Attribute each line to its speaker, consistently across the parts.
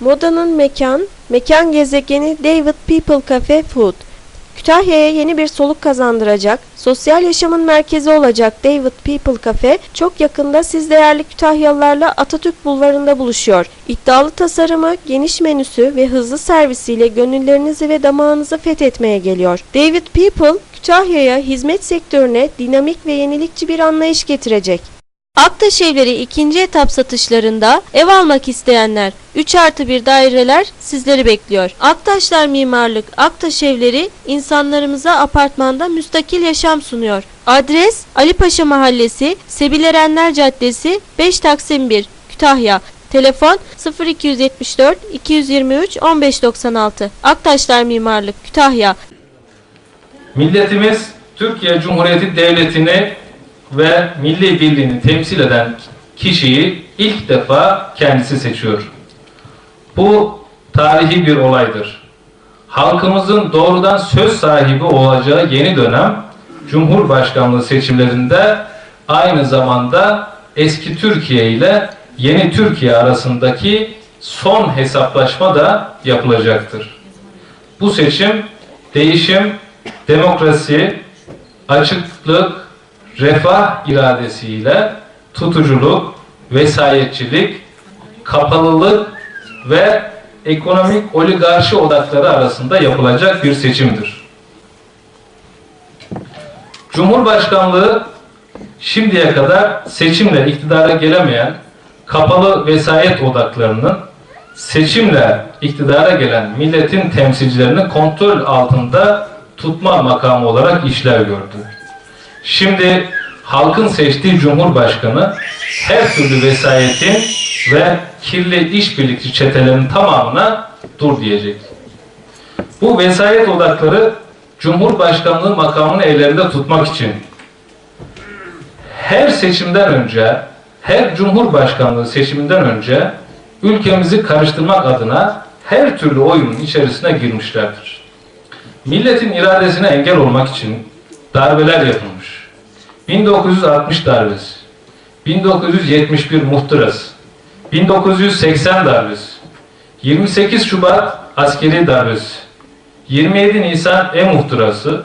Speaker 1: Modanın mekan, mekan gezegeni David People Cafe Food. Kütahya'ya yeni bir soluk kazandıracak, sosyal yaşamın merkezi olacak David People Cafe çok yakında siz değerli Kütahyalılarla Atatürk Bulvarı'nda buluşuyor. İddialı tasarımı, geniş menüsü ve hızlı servisiyle gönüllerinizi ve damağınızı fethetmeye geliyor. David People, Kütahya'ya hizmet sektörüne dinamik ve yenilikçi bir anlayış getirecek. Aktaş Evleri ikinci etap satışlarında ev almak isteyenler 3 artı 1 daireler sizleri bekliyor. Aktaşlar Mimarlık Aktaş Evleri insanlarımıza apartmanda müstakil yaşam sunuyor. Adres Ali Paşa Mahallesi Sebil Erenler Caddesi 5 Taksim 1 Kütahya Telefon 0274 223 1596 Aktaşlar Mimarlık Kütahya
Speaker 2: Milletimiz Türkiye Cumhuriyeti Devleti'ni ve milli birliğini temsil eden kişiyi ilk defa kendisi seçiyor. Bu tarihi bir olaydır. Halkımızın doğrudan söz sahibi olacağı yeni dönem Cumhurbaşkanlığı seçimlerinde aynı zamanda eski Türkiye ile yeni Türkiye arasındaki son hesaplaşma da yapılacaktır. Bu seçim değişim, demokrasi, açıklık, refah iradesiyle tutuculuk, vesayetçilik, kapalılık ve ekonomik oligarşi odakları arasında yapılacak bir seçimdir. Cumhurbaşkanlığı şimdiye kadar seçimle iktidara gelemeyen kapalı vesayet odaklarının seçimle iktidara gelen milletin temsilcilerini kontrol altında tutma makamı olarak işlev gördü. Şimdi halkın seçtiği cumhurbaşkanı her türlü vesayetin ve kirli işbirlikçi çetelerin tamamına dur diyecek. Bu vesayet odakları cumhurbaşkanlığı makamını ellerinde tutmak için her seçimden önce, her cumhurbaşkanlığı seçiminden önce ülkemizi karıştırmak adına her türlü oyunun içerisine girmişlerdir. Milletin iradesine engel olmak için darbeler yapılmış. 1960 darbesi, 1971 muhtırası, 1980 darbesi, 28 Şubat askeri darbesi, 27 Nisan e-muhtırası,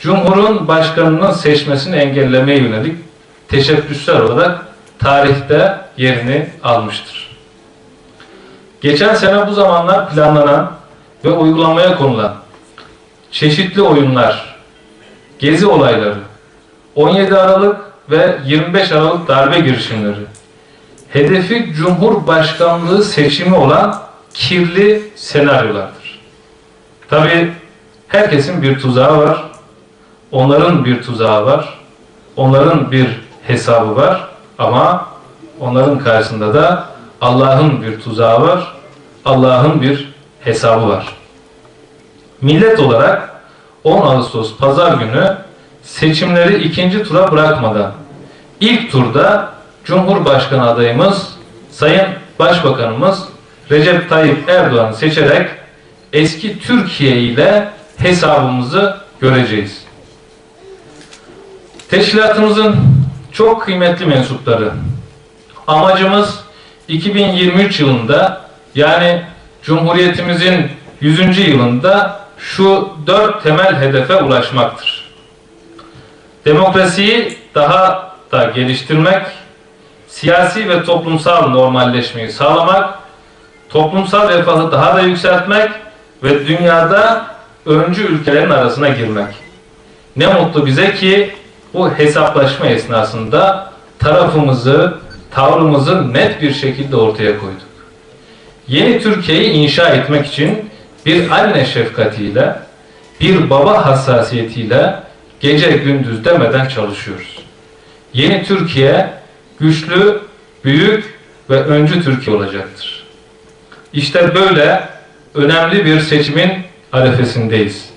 Speaker 2: Cumhur'un başkanının seçmesini engellemeye yönelik teşebbüsler olarak tarihte yerini almıştır. Geçen sene bu zamanlar planlanan ve uygulamaya konulan çeşitli oyunlar, gezi olayları, 17 Aralık ve 25 Aralık darbe girişimleri, hedefi Cumhurbaşkanlığı seçimi olan kirli senaryolardır. Tabi herkesin bir tuzağı var, onların bir tuzağı var, onların bir hesabı var ama onların karşısında da Allah'ın bir tuzağı var, Allah'ın bir hesabı var. Millet olarak 10 Ağustos Pazar günü seçimleri ikinci tura bırakmadan ilk turda Cumhurbaşkanı adayımız Sayın Başbakanımız Recep Tayyip Erdoğan'ı seçerek eski Türkiye ile hesabımızı göreceğiz. Teşkilatımızın çok kıymetli mensupları. Amacımız 2023 yılında yani Cumhuriyetimizin 100. yılında şu dört temel hedefe ulaşmaktır. Demokrasiyi daha da geliştirmek, siyasi ve toplumsal normalleşmeyi sağlamak, toplumsal refahı daha da yükseltmek ve dünyada öncü ülkelerin arasına girmek. Ne mutlu bize ki bu hesaplaşma esnasında tarafımızı, tavrımızı net bir şekilde ortaya koyduk. Yeni Türkiye'yi inşa etmek için bir anne şefkatiyle, bir baba hassasiyetiyle gece gündüz demeden çalışıyoruz. Yeni Türkiye güçlü, büyük ve öncü Türkiye olacaktır. İşte böyle önemli bir seçimin arefesindeyiz.